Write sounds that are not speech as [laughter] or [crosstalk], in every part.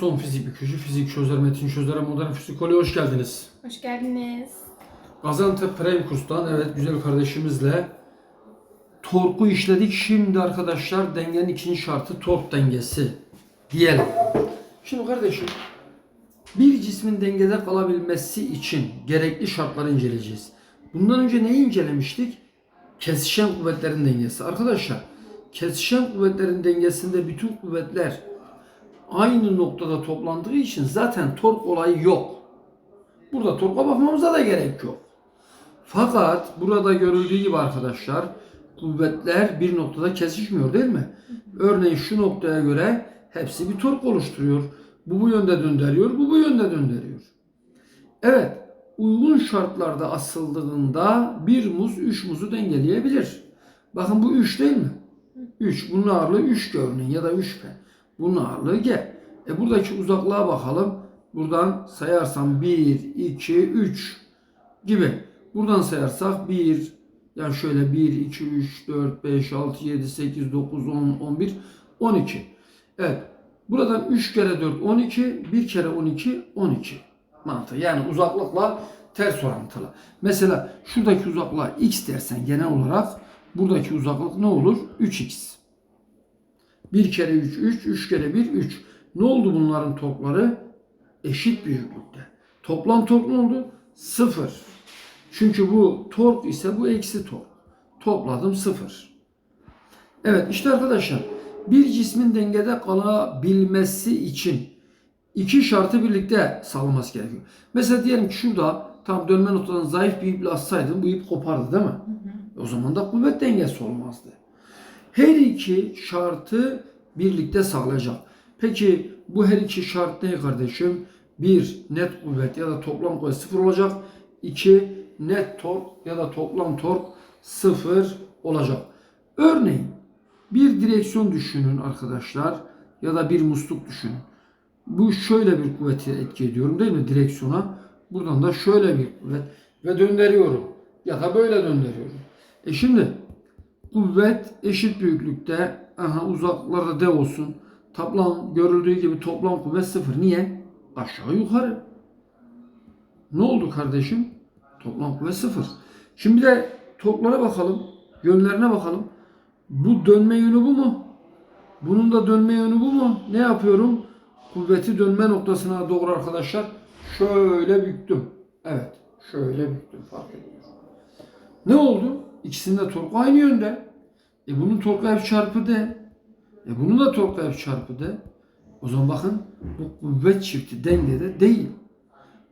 Son fizik bükücü, fizik çözer, metin çözere, modern fizikoloji hoş geldiniz. Hoş geldiniz. Gaziantep Prime Kurs'tan evet güzel kardeşimizle torku işledik. Şimdi arkadaşlar dengenin ikinci şartı tork dengesi diyelim. Şimdi kardeşim bir cismin dengede kalabilmesi için gerekli şartları inceleyeceğiz. Bundan önce neyi incelemiştik? Kesişen kuvvetlerin dengesi. Arkadaşlar kesişen kuvvetlerin dengesinde bütün kuvvetler aynı noktada toplandığı için zaten tork olayı yok. Burada torka bakmamıza da gerek yok. Fakat burada görüldüğü gibi arkadaşlar kuvvetler bir noktada kesişmiyor değil mi? Örneğin şu noktaya göre hepsi bir tork oluşturuyor. Bu bu yönde döndürüyor, bu bu yönde döndürüyor. Evet, uygun şartlarda asıldığında bir muz üç muzu dengeleyebilir. Bakın bu üç değil mi? 3. Bunun ağırlığı 3 G örneğin ya da 3 P. Bunun ağırlığı G. E buradaki uzaklığa bakalım. Buradan sayarsam 1, 2, 3 gibi. Buradan sayarsak 1, yani şöyle 1, 2, 3, 4, 5, 6, 7, 8, 9, 10, 11, 12. Evet. Buradan 3 kere 4, 12. 1 kere 12, 12. Mantığı. Yani uzaklıkla ters orantılı. Mesela şuradaki uzaklığa x dersen genel olarak buradaki uzaklık ne olur? 3x. 1 kere 3, 3, 3 kere 1, 3. Ne oldu bunların topları? Eşit büyüklükte. Toplam tork ne oldu? 0. Çünkü bu tork ise bu eksi tork. Topladım 0. Evet işte arkadaşlar bir cismin dengede kalabilmesi için iki şartı birlikte sağlaması gerekiyor. Mesela diyelim ki şurada tam dönme noktadan zayıf bir iple atsaydım bu ip kopardı değil mi? O zaman da kuvvet dengesi olmazdı. Her iki şartı birlikte sağlayacak. Peki bu her iki şart ne kardeşim? Bir net kuvvet ya da toplam kuvvet sıfır olacak. İki net tork ya da toplam tork sıfır olacak. Örneğin bir direksiyon düşünün arkadaşlar ya da bir musluk düşünün. Bu şöyle bir kuvveti etki ediyorum değil mi direksiyona? Buradan da şöyle bir kuvvet ve döndürüyorum ya da böyle döndürüyorum. E şimdi kuvvet eşit büyüklükte aha uzaklarda D olsun. Toplam görüldüğü gibi toplam kuvvet sıfır. Niye? Aşağı yukarı. Ne oldu kardeşim? Toplam kuvvet sıfır. Şimdi de torklara bakalım. Yönlerine bakalım. Bu dönme yönü bu mu? Bunun da dönme yönü bu mu? Ne yapıyorum? Kuvveti dönme noktasına doğru arkadaşlar şöyle büktüm. Evet. Şöyle büktüm. Fark ediyor. Ne oldu? İkisinin de torku aynı yönde. E torku F çarpı D. E bunun da F çarpı D. O zaman bakın bu kuvvet çifti dengede değil.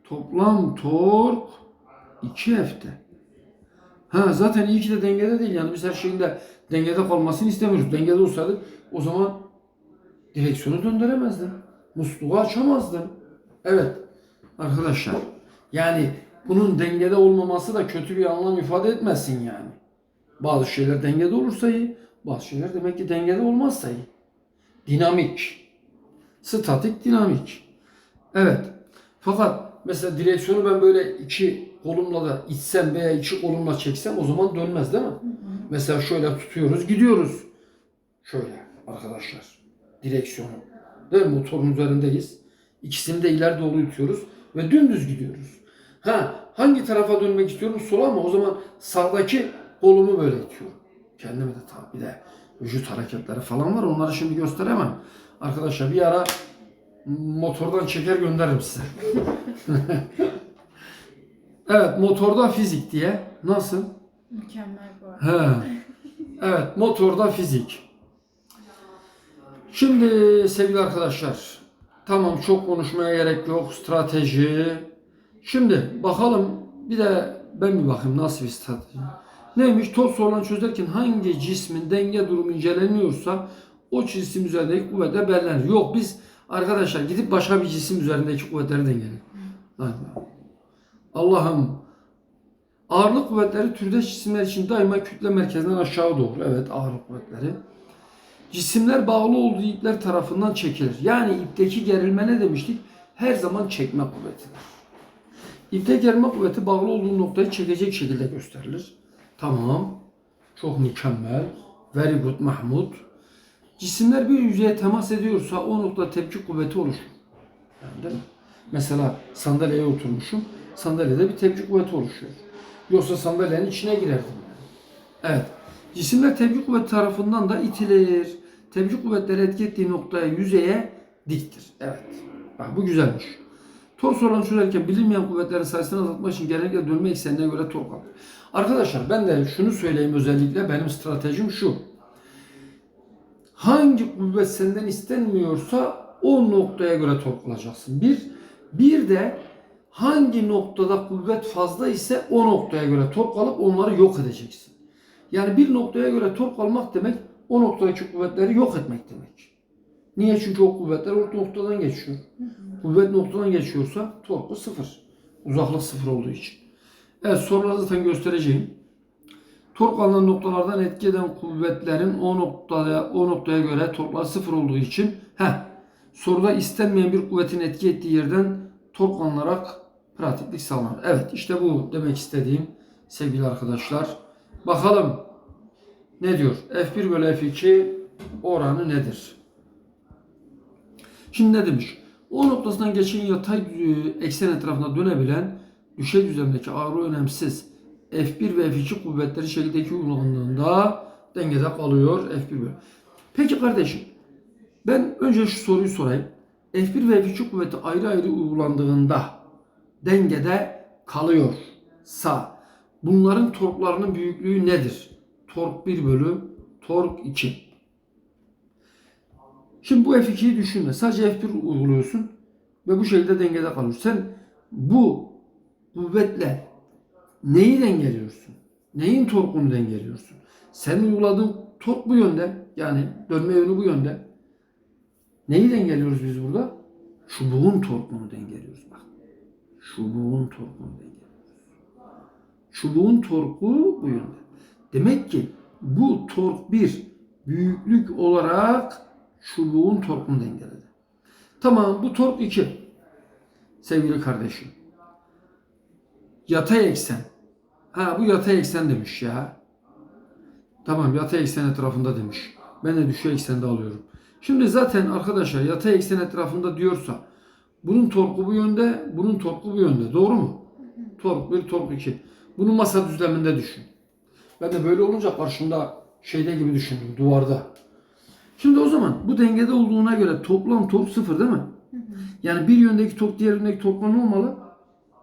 Toplam tork 2F'te. Ha zaten iyi ki de dengede değil. Yani biz her şeyin de dengede kalmasını istemiyoruz. Dengede olsaydı o zaman direksiyonu döndüremezdin. Musluğu açamazdın. Evet arkadaşlar. Yani bunun dengede olmaması da kötü bir anlam ifade etmesin yani. Bazı şeyler dengede olursa iyi. Bazı şeyler demek ki dengede olmazsa iyi. Dinamik. Statik dinamik. Evet. Fakat mesela direksiyonu ben böyle iki kolumla da itsem veya iki kolumla çeksem o zaman dönmez değil mi? Mesela şöyle tutuyoruz gidiyoruz. Şöyle arkadaşlar. Direksiyonu. Değil mi? Motorun üzerindeyiz. İkisini de ileri doğru itiyoruz ve dümdüz gidiyoruz. Ha hangi tarafa dönmek istiyorum? Sola mı? O zaman sağdaki kolumu böyle itiyorum. Kendime de tabi de vücut hareketleri falan var. Onları şimdi gösteremem. Arkadaşlar bir ara motordan çeker gönderirim size. [laughs] evet motorda fizik diye. Nasıl? Mükemmel bu arada. He. Evet, motorda fizik. Şimdi sevgili arkadaşlar, tamam çok konuşmaya gerek yok, strateji. Şimdi bakalım, bir de ben bir bakayım nasıl bir strateji. Neymiş? Top sorunu çözerken hangi cismin denge durumu inceleniyorsa o cisim üzerindeki kuvvetler belirlenir. Yok biz arkadaşlar gidip başka bir cisim üzerindeki kuvvetleri dengeleyelim. Allah'ım Ağırlık kuvvetleri türde cisimler için daima kütle merkezinden aşağı doğru. Evet ağırlık kuvvetleri. Cisimler bağlı olduğu ipler tarafından çekilir. Yani ipteki gerilme ne demiştik? Her zaman çekme kuvvetidir. İpte gerilme kuvveti bağlı olduğu noktayı çekecek şekilde gösterilir. Tamam. Çok mükemmel. Very good Mahmut. Cisimler bir yüzeye temas ediyorsa o nokta tepki kuvveti oluşur. Yani değil mi? Mesela sandalyeye oturmuşum. Sandalyede bir tepki kuvveti oluşuyor. Yoksa sandalyenin içine girerdim. Yani. Evet. Cisimler tepki kuvveti tarafından da itilir. Tepki kuvvetleri etki ettiği noktaya yüzeye diktir. Evet. Bak bu güzelmiş. Tors olan sürerken bilinmeyen kuvvetlerin sayısını azaltmak için genellikle dönme eksenine göre tork alır. Arkadaşlar ben de şunu söyleyeyim özellikle benim stratejim şu. Hangi kuvvet senden istenmiyorsa o noktaya göre tork alacaksın. Bir, bir de hangi noktada kuvvet fazla ise o noktaya göre tork alıp onları yok edeceksin. Yani bir noktaya göre tork almak demek o noktadaki kuvvetleri yok etmek demek. Niye? Çünkü o kuvvetler o noktadan geçiyor. Kuvvet noktadan geçiyorsa torku sıfır. Uzaklık sıfır olduğu için. Evet soruları zaten göstereceğim. Tork alınan noktalardan etki eden kuvvetlerin o noktaya o noktaya göre torklar sıfır olduğu için heh, soruda istenmeyen bir kuvvetin etki ettiği yerden tork alınarak pratiklik sağlanır. Evet işte bu demek istediğim sevgili arkadaşlar. Bakalım ne diyor? F1 bölü F2 oranı nedir? Şimdi ne demiş? O noktasından geçen yatay e, eksen etrafında dönebilen düşey düzlemdeki ağırlığı önemsiz. F1 ve F2 kuvvetleri şekildeki uygulandığında dengede kalıyor F1 bölü. Peki kardeşim ben önce şu soruyu sorayım. F1 ve F2 kuvveti ayrı ayrı uygulandığında dengede kalıyorsa bunların torklarının büyüklüğü nedir? Tork 1 bölü tork 2. Şimdi bu F2'yi düşünme. Sadece F1 uyguluyorsun ve bu şekilde dengede kalıyorsun. Sen bu kuvvetle neyi dengeliyorsun? Neyin torkunu dengeliyorsun? Sen uyguladığın tork bu yönde. Yani dönme yönü bu yönde. Neyi dengeliyoruz biz burada? Çubuğun torkunu dengeliyoruz. Bak. Çubuğun torkunu dengeliyoruz. Çubuğun torku bu yönde. Demek ki bu tork bir büyüklük olarak çubuğun torkunu dengeledi. Tamam bu tork 2. Sevgili kardeşim. Yatay eksen. Ha bu yatay eksen demiş ya. Tamam yatay eksen etrafında demiş. Ben de düşey eksende alıyorum. Şimdi zaten arkadaşlar yatay eksen etrafında diyorsa bunun torku bu yönde, bunun torku bu yönde. Doğru mu? Tork 1, tork 2. Bunu masa düzleminde düşün. Ben de böyle olunca karşımda şeyde gibi düşündüm duvarda. Şimdi o zaman bu dengede olduğuna göre toplam tork sıfır değil mi? Yani bir yöndeki tork diğer yöndeki torkla ne olmalı?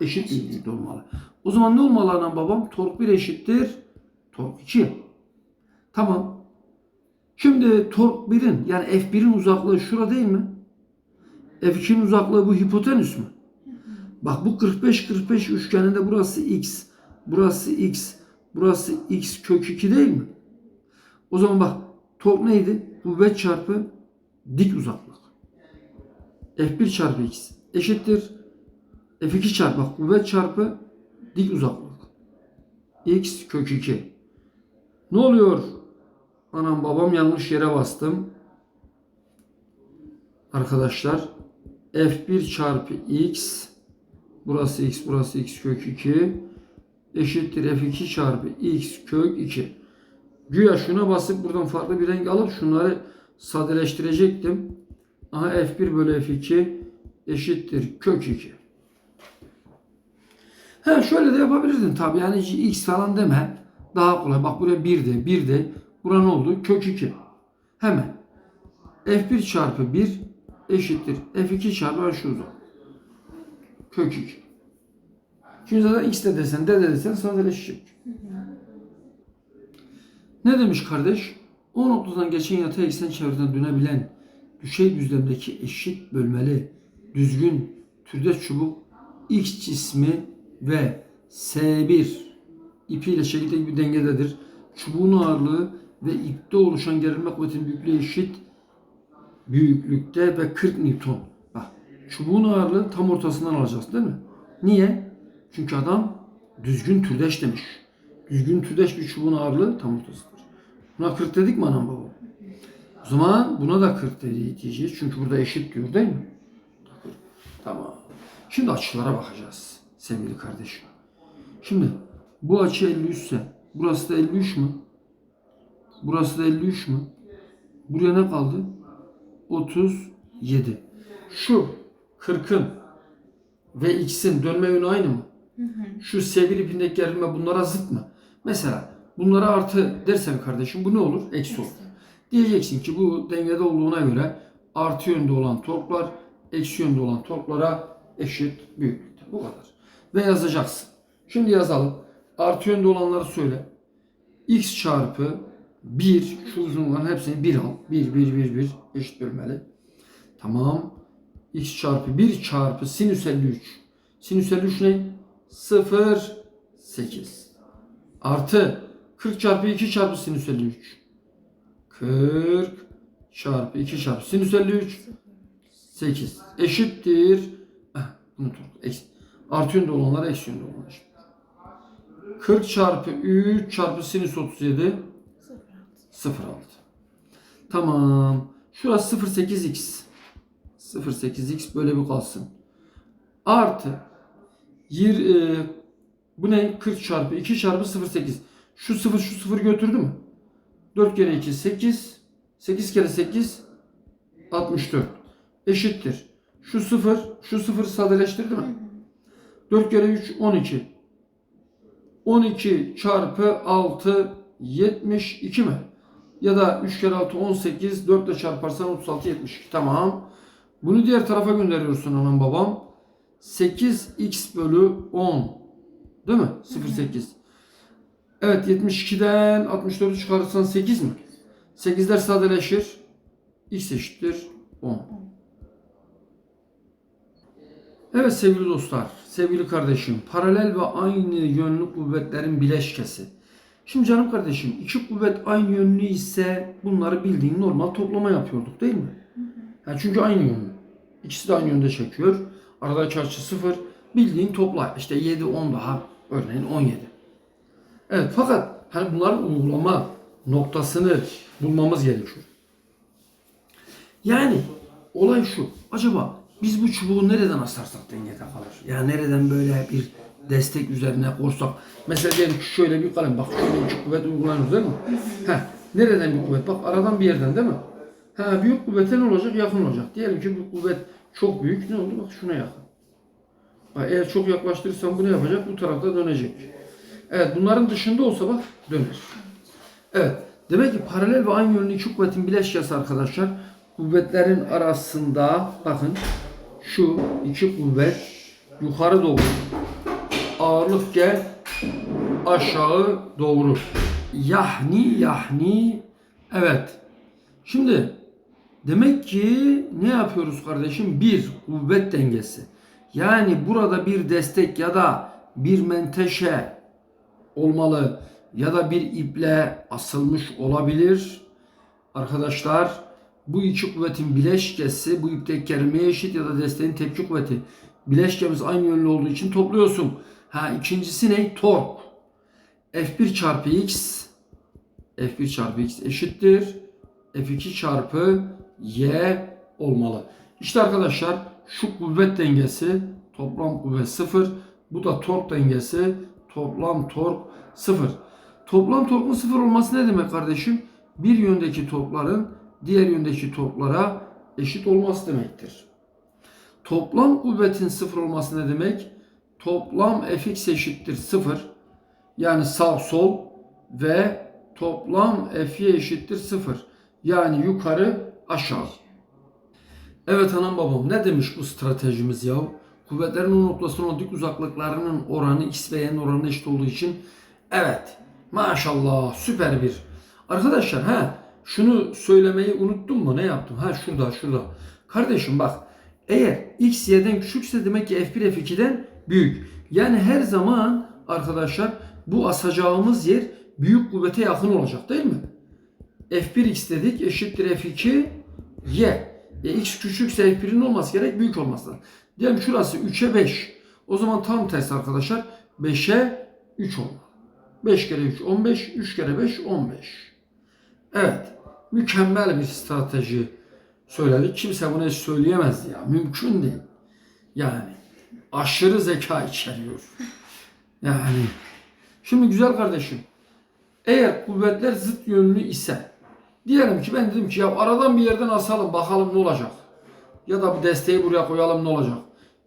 Eşit büyüklükte olmalı. O zaman ne olmalı anam babam? Tork 1 eşittir. Tork 2. Tamam. Şimdi tork 1'in yani F1'in uzaklığı şura değil mi? F2'nin uzaklığı bu hipotenüs mü? Bak bu 45-45 üçgeninde burası x, burası x, burası x kök 2 değil mi? O zaman bak tork neydi? Kuvvet çarpı dik uzaklık. F1 çarpı x eşittir. F2 çarpı kuvvet çarpı dik uzaklık. x kök 2. Ne oluyor? Anam babam yanlış yere bastım. Arkadaşlar F1 çarpı x burası x burası x kök 2 eşittir F2 çarpı x kök 2. Güya şuna basıp buradan farklı bir renk alıp şunları sadeleştirecektim. Aha F1 bölü F2 eşittir kök 2. He şöyle de yapabilirdin tabi yani x falan deme. Daha kolay. Bak buraya 1 de 1 de. Bura ne oldu? Kök 2. Hemen. F1 çarpı 1 eşittir. F2 çarpı şu uzun. Kök 2. Şimdi zaten x de desen de de desen sadeleşecek. Ne demiş kardeş? O noktadan geçen yatay eksen çevreden dönebilen düşey düzlemdeki eşit bölmeli düzgün türde çubuk X cismi ve S1 ipiyle şekilde bir dengededir. Çubuğun ağırlığı ve ipte oluşan gerilme kuvvetinin büyüklüğü eşit büyüklükte ve 40 Newton. Bak çubuğun ağırlığı tam ortasından alacaksın değil mi? Niye? Çünkü adam düzgün türdeş demiş. Düzgün türdeş bir çubuğun ağırlığı tam ortasıdır. Buna 40 dedik mi anam babam? O zaman buna da 40 dedi diyeceğiz. Çünkü burada eşit diyor değil mi? Tamam. Şimdi açılara bakacağız sevgili kardeşim. Şimdi bu açı 53 ise burası da 53 mü? Burası da 53 mü? Buraya ne kaldı? 37. Şu 40'ın ve x'in dönme yönü aynı mı? Şu S1 ipindeki gerilme bunlara zıt mı? Mesela bunlara artı dersem kardeşim bu ne olur? Eksi olur. Diyeceksin ki bu dengede olduğuna göre artı yönde olan torklar eksi yönde olan torklara eşit büyüklükte. Bu kadar. Ve yazacaksın. Şimdi yazalım. Artı yönde olanları söyle. x çarpı 1 şu uzunluğun hepsini 1 al. 1 1 1 1 eşit bölmeli. Tamam. x çarpı 1 çarpı sinüs 53. Sinüs 53 ne? 0 8. Artı 40 çarpı 2 çarpı sinüs 53. 40 çarpı 2 çarpı sinüs 53 8 eşittir. Artı yönde olanlar eksi yönde olanlar eşit. 40 çarpı 3 çarpı sinüs 37 0,6. Tamam. Şurası 0,8x. 0,8x böyle bir kalsın. Artı yir, e, bu ne? 40 çarpı 2 çarpı 0,8. Şu 0 şu 0 götürdü mü? 4 kere 2 8. 8 kere 8 64. Eşittir. Şu 0 şu 0 sadeleştirdi mi? 4 kere 3 12. 12 çarpı 6 72 mi? Ya da 3 kere 6 18 4 ile çarparsan 36 72. Tamam. Bunu diğer tarafa gönderiyorsun anam babam. 8x bölü 10. Değil mi? 0,8. Evet 72'den 64'ü çıkarırsan 8 mi? 8'ler sadeleşir. X eşittir 10. Evet sevgili dostlar, sevgili kardeşim, paralel ve aynı yönlü kuvvetlerin bileşkesi. Şimdi canım kardeşim, iki kuvvet aynı yönlü ise bunları bildiğin normal toplama yapıyorduk değil mi? Ha, çünkü aynı yönlü. İkisi de aynı yönde çekiyor. Aradaki açı sıfır. Bildiğin topla. İşte 7, 10 daha. Örneğin 17. Evet fakat hani bunların uygulama noktasını bulmamız gerekiyor. Yani olay şu. Acaba biz bu çubuğu nereden asarsak dengede kalır? Yani nereden böyle bir destek üzerine korsak. Mesela diyelim ki şöyle bir kalem. Bak şöyle bir kuvvet uygulanıyor değil mi? Heh, nereden bir kuvvet? Bak aradan bir yerden değil mi? Ha, büyük kuvvete ne olacak? Yakın olacak. Diyelim ki bu kuvvet çok büyük. Ne oldu? Bak şuna yakın. Eğer çok yaklaştırırsam bu ne yapacak? Bu tarafta dönecek. Evet bunların dışında olsa bak döner. Evet. Demek ki paralel ve aynı yönlü iki kuvvetin bileşkesi arkadaşlar. Kuvvetlerin arasında bakın şu iki kuvvet yukarı doğru ağırlık gel aşağı doğru. Yahni yahni evet. Şimdi demek ki ne yapıyoruz kardeşim? Bir kuvvet dengesi. Yani burada bir destek ya da bir menteşe olmalı ya da bir iple asılmış olabilir. Arkadaşlar bu iki kuvvetin bileşkesi bu ipteki kerimeye eşit ya da desteğin tepki kuvveti. Bileşkemiz aynı yönlü olduğu için topluyorsun. Ha ikincisi ne? Tork. F1 çarpı x F1 çarpı x eşittir. F2 çarpı y olmalı. İşte arkadaşlar şu kuvvet dengesi toplam kuvvet 0. Bu da tork dengesi toplam tork 0. Toplam torkun 0 olması ne demek kardeşim? Bir yöndeki torkların diğer yöndeki torklara eşit olması demektir. Toplam kuvvetin 0 olması ne demek? Toplam fx eşittir 0. Yani sağ sol ve toplam fy eşittir 0. Yani yukarı aşağı. Evet anam babam ne demiş bu stratejimiz ya? Kuvvetlerin o noktasına dik uzaklıklarının oranı x ve y'nin oranı eşit olduğu için evet maşallah süper bir. Arkadaşlar ha şunu söylemeyi unuttum mu ne yaptım? Ha şurada şurada. Kardeşim bak eğer x y'den küçükse demek ki f1 f2'den büyük. Yani her zaman arkadaşlar bu asacağımız yer büyük kuvvete yakın olacak değil mi? f1x dedik eşittir f2 y. E, x küçükse f1'in olması gerek büyük olması lazım. Diyelim şurası 3'e 5. O zaman tam tersi arkadaşlar 5'e 3 olmalı. 5 kere 3 15, 3 kere 5 15. Evet. Mükemmel bir strateji söyledik. Kimse bunu hiç söyleyemez ya. Mümkün değil. Yani aşırı zeka içeriyor. Yani şimdi güzel kardeşim eğer kuvvetler zıt yönlü ise diyelim ki ben dedim ki ya aradan bir yerden asalım bakalım ne olacak. ya da bu desteği buraya koyalım ne olacak?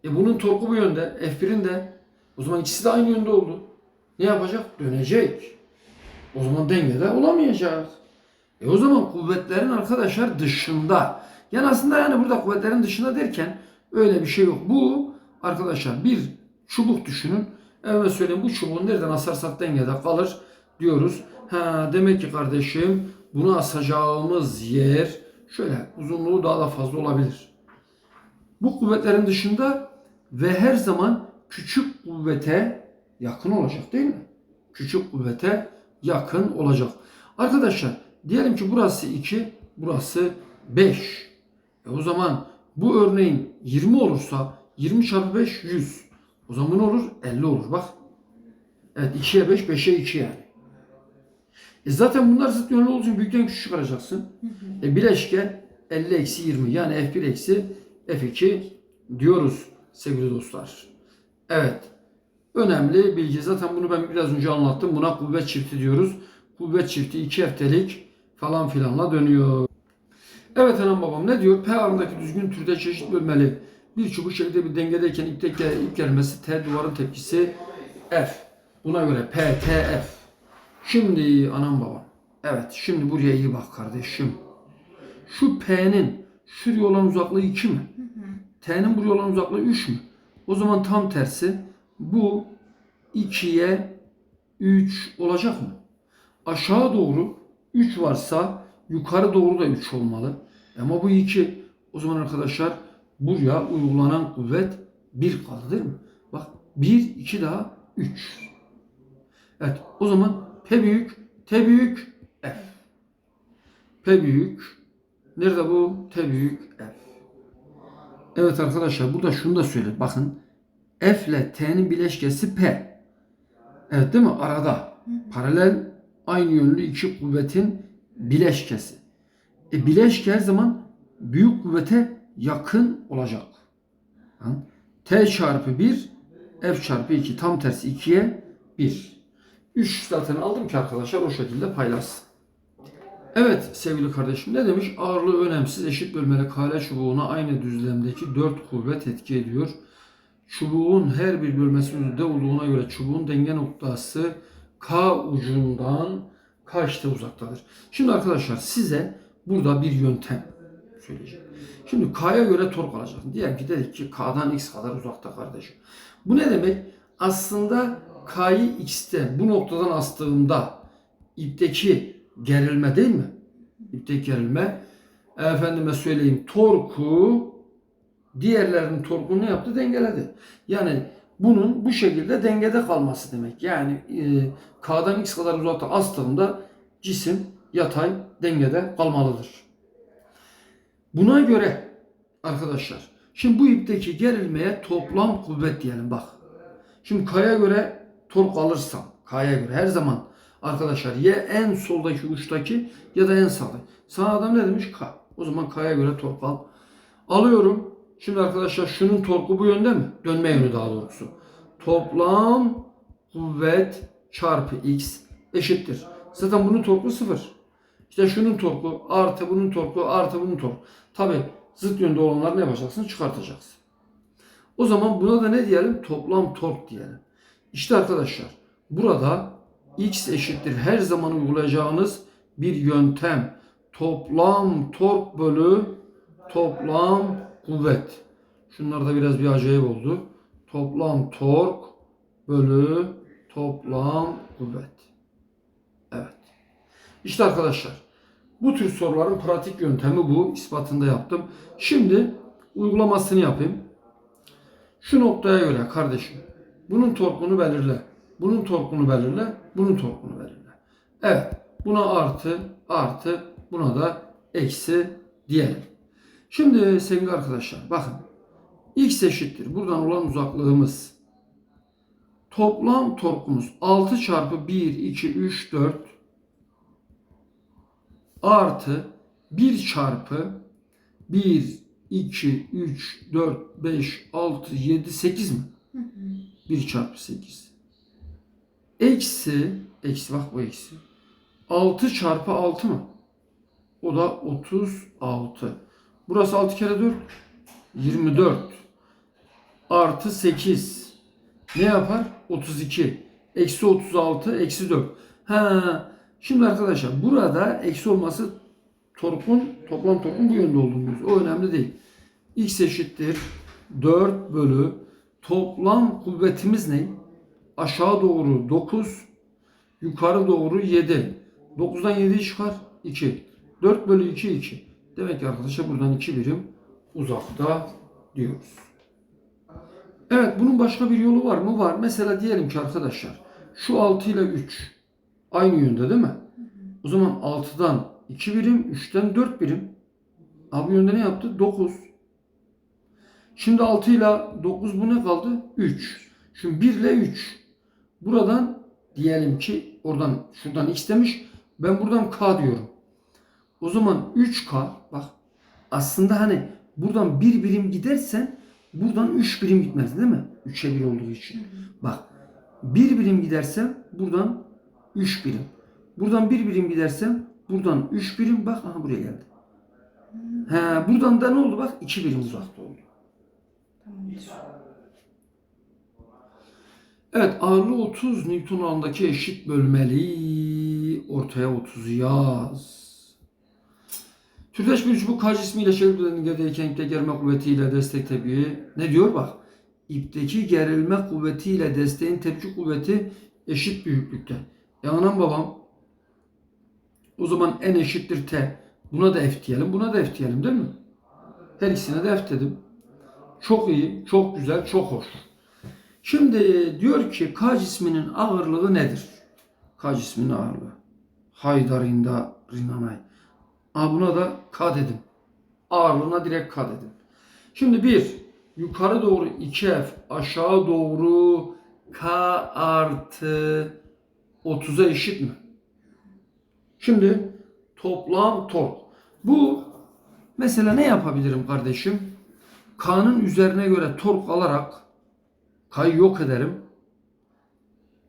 E bunun torku bu yönde, F1'in de. O zaman ikisi de aynı yönde oldu. Ne yapacak? Dönecek. O zaman dengede olamayacak. E o zaman kuvvetlerin arkadaşlar dışında. Yani aslında yani burada kuvvetlerin dışında derken öyle bir şey yok. Bu arkadaşlar bir çubuk düşünün. Evet söyleyeyim bu çubuğu nereden asarsak dengede kalır diyoruz. Ha demek ki kardeşim bunu asacağımız yer şöyle uzunluğu daha da fazla olabilir. Bu kuvvetlerin dışında ve her zaman küçük kuvvete yakın olacak değil mi? Küçük kuvvete yakın olacak. Arkadaşlar diyelim ki burası 2, burası 5. E o zaman bu örneğin 20 olursa 20 çarpı 5 100. O zaman ne olur? 50 olur bak. Evet 2'ye 5, 5'e 2 yani. E zaten bunlar zıt yönlü olduğu için büyükten küçük çıkaracaksın. E bileşke 50 eksi 20 yani F1 eksi F2 diyoruz sevgili dostlar. Evet. Önemli bilgi. Zaten bunu ben biraz önce anlattım. Buna kuvvet çifti diyoruz. Kuvvet çifti 2 heftelik falan filanla dönüyor. Evet anam babam ne diyor? P arındaki düzgün türde çeşit bölmeli. Bir çubuk şekilde bir dengedeyken ip, tek, ip gelmesi T duvarın tepkisi F. Buna göre P, T, F. Şimdi anam babam. Evet şimdi buraya iyi bak kardeşim. Şu P'nin şuraya olan uzaklığı 2 mi? T'nin buraya olan uzaklığı 3 mü? O zaman tam tersi bu 2'ye 3 olacak mı? Aşağı doğru 3 varsa yukarı doğru da 3 olmalı. Ama bu 2. O zaman arkadaşlar buraya uygulanan kuvvet 1 kaldı değil mi? Bak 1, 2 daha 3. Evet o zaman P büyük, T büyük, F. P büyük. Nerede bu? T büyük, F. Evet arkadaşlar burada şunu da söyle. Bakın F ile T'nin bileşkesi P. Evet değil mi? Arada. Paralel aynı yönlü iki kuvvetin bileşkesi. E bileşke her zaman büyük kuvvete yakın olacak. T çarpı 1 F çarpı 2 tam tersi 2'ye 1. 3 zaten aldım ki arkadaşlar o şekilde paylaşsın. Evet sevgili kardeşim ne demiş? Ağırlığı önemsiz eşit bölmeli kare çubuğuna aynı düzlemdeki 4 kuvvet etki ediyor. Çubuğun her bir bölmesi yüzde olduğuna göre çubuğun denge noktası K ucundan kaçta uzaktadır? Şimdi arkadaşlar size burada bir yöntem söyleyeceğim. Şimdi K'ya göre tork alacaksın. Diyelim ki dedik ki K'dan X kadar uzakta kardeşim. Bu ne demek? Aslında K'yı X'te bu noktadan astığımda ipteki gerilme değil mi? İpteki gerilme. Efendime söyleyeyim torku diğerlerinin torkunu ne yaptı? Dengeledi. Yani bunun bu şekilde dengede kalması demek. Yani e, K'dan X kadar uzakta astığımda cisim yatay dengede kalmalıdır. Buna göre arkadaşlar şimdi bu ipteki gerilmeye toplam kuvvet diyelim bak. Şimdi K'ya göre tork alırsam K'ya göre her zaman arkadaşlar ya en soldaki uçtaki ya da en sağdaki. Sağ adam ne demiş? K. O zaman K'ya göre tork al. Alıyorum. Şimdi arkadaşlar şunun torku bu yönde mi? Dönme yönü daha doğrusu. Toplam kuvvet çarpı x eşittir. Zaten bunun torku sıfır. İşte şunun torku artı bunun torku artı bunun torku. Tabi zıt yönde olanları ne yapacaksın? Çıkartacaksın. O zaman buna da ne diyelim? Toplam tork diyelim. İşte arkadaşlar burada x eşittir her zaman uygulayacağınız bir yöntem. Toplam tork bölü toplam kuvvet. Şunlar da biraz bir acayip oldu. Toplam tork bölü toplam kuvvet. Evet. İşte arkadaşlar bu tür soruların pratik yöntemi bu. İspatında yaptım. Şimdi uygulamasını yapayım. Şu noktaya göre kardeşim bunun torkunu belirle. Bunun torkunu belirle. Bunun torkunu belirle. Evet. Buna artı artı buna da eksi diyelim. Şimdi sevgili arkadaşlar bakın. X eşittir. Buradan olan uzaklığımız. Toplam torkumuz 6 çarpı 1, 2, 3, 4 artı 1 çarpı 1, 2, 3, 4, 5, 6, 7, 8 mi? 1 çarpı 8. Eksi, eksi bak bu eksi. 6 çarpı 6 mı? O da 36. Burası 6 kere 4. 24 artı 8 ne yapar? 32. Eksi 36, eksi 4. Ha, şimdi arkadaşlar burada eksi olması torkun, toplam torkun bu yönde olduğunu O önemli değil. X eşittir 4 bölü toplam kuvvetimiz ne? Aşağı doğru 9, yukarı doğru 7. 9'dan 7 çıkar 2. 4 bölü 2 2. Demek ki arkadaşlar buradan 2 birim uzakta diyoruz. Evet bunun başka bir yolu var mı? Var. Mesela diyelim ki arkadaşlar şu 6 ile 3 aynı yönde değil mi? O zaman 6'dan 2 birim, 3'ten 4 birim. Abi yönde ne yaptı? 9. Şimdi 6 ile 9 bu ne kaldı? 3. Şimdi 1 ile 3. Buradan diyelim ki oradan şuradan x demiş. Ben buradan k diyorum. O zaman 3k bak aslında hani buradan bir birim gidersen buradan 3 birim gitmez değil mi? 3'e 1 olduğu için. Bak bir birim gidersem buradan 3 birim. Buradan bir birim gidersem buradan 3 birim bak aha buraya geldi. He, buradan da ne oldu bak 2 birim uzakta oldu. Evet ağırlığı 30 Newton alanındaki eşit bölmeli ortaya 30 yaz. Türdeş bir çubuk kaç ismiyle çelik dengedeyken ipte gerilme kuvvetiyle destek tepkiyi ne diyor bak. İpteki gerilme kuvvetiyle desteğin tepki kuvveti eşit büyüklükte. E anam babam o zaman n eşittir t. Buna da f diyelim, buna da f diyelim değil mi? Her ikisine de f dedim. Çok iyi, çok güzel, çok hoş. Şimdi diyor ki K cisminin ağırlığı nedir? K cisminin ağırlığı. Haydarinda rinanay. Aa, buna da K dedim. Ağırlığına direkt K dedim. Şimdi bir, yukarı doğru 2F, aşağı doğru K artı 30'a eşit mi? Şimdi toplam tork. Bu mesela ne yapabilirim kardeşim? K'nın üzerine göre tork alarak K'yı yok ederim.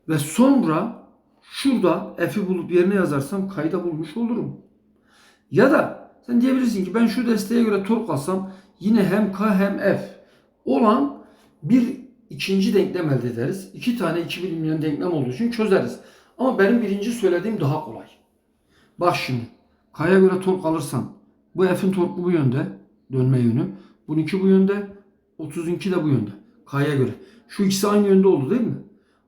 Ve sonra şurada F'i bulup yerine yazarsam K'yı da bulmuş olurum. Ya da sen diyebilirsin ki ben şu desteğe göre tork alsam yine hem K hem F olan bir ikinci denklem elde ederiz. İki tane iki bilinmeyen denklem olduğu için çözeriz. Ama benim birinci söylediğim daha kolay. Bak şimdi K'ya göre tork alırsan bu F'in torku bu yönde dönme yönü. Bununki bu yönde 30'unki de bu yönde. K'ya göre. Şu ikisi aynı yönde oldu değil mi?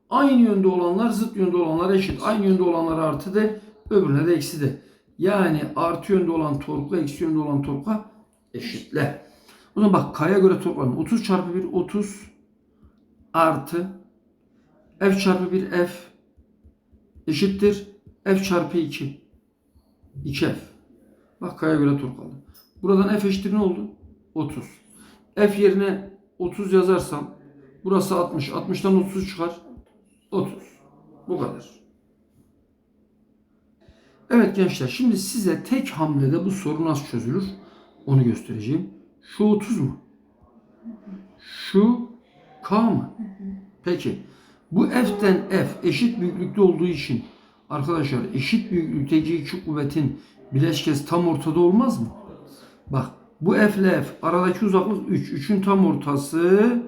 Aynı yönde olanlar zıt yönde olanlar eşit. Aynı yönde olanlar artı de öbürüne de eksi de. Yani artı yönde olan torkla eksi yönde olan torka eşitle. O zaman bak K'ya göre toplam 30 çarpı 1 30 artı F çarpı 1 F eşittir F çarpı 2 2F. Bak K'ya göre tork aldım. Buradan F eşittir ne oldu? 30. F yerine 30 yazarsam burası 60. 60'tan 30 çıkar. 30. Bu kadar. Evet gençler şimdi size tek hamlede bu soru nasıl çözülür onu göstereceğim. Şu 30 mu? Şu K mı? Peki. Bu F'ten F eşit büyüklükte olduğu için arkadaşlar eşit büyüklükteki iki kuvvetin bileşkesi tam ortada olmaz mı? Bak bu F ile F aradaki uzaklık 3. 3'ün tam ortası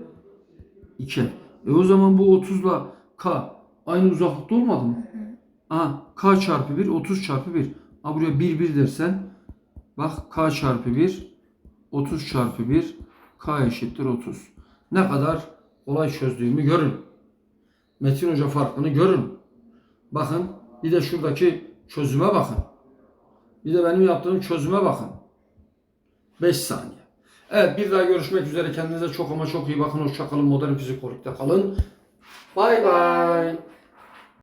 2. E o zaman bu 30 ile K aynı uzaklıkta olmadı mı? Aha K çarpı 1 30 çarpı 1. Ha buraya 1 1 dersen bak K çarpı 1 30 çarpı 1 K eşittir 30. Ne kadar kolay çözdüğümü görün. Metin Hoca farkını görün. Bakın bir de şuradaki çözüme bakın. Bir de benim yaptığım çözüme bakın. 5 saniye. Evet bir daha görüşmek üzere. Kendinize çok ama çok iyi bakın. Hoşçakalın. Modern fizik kalın. Bay bay.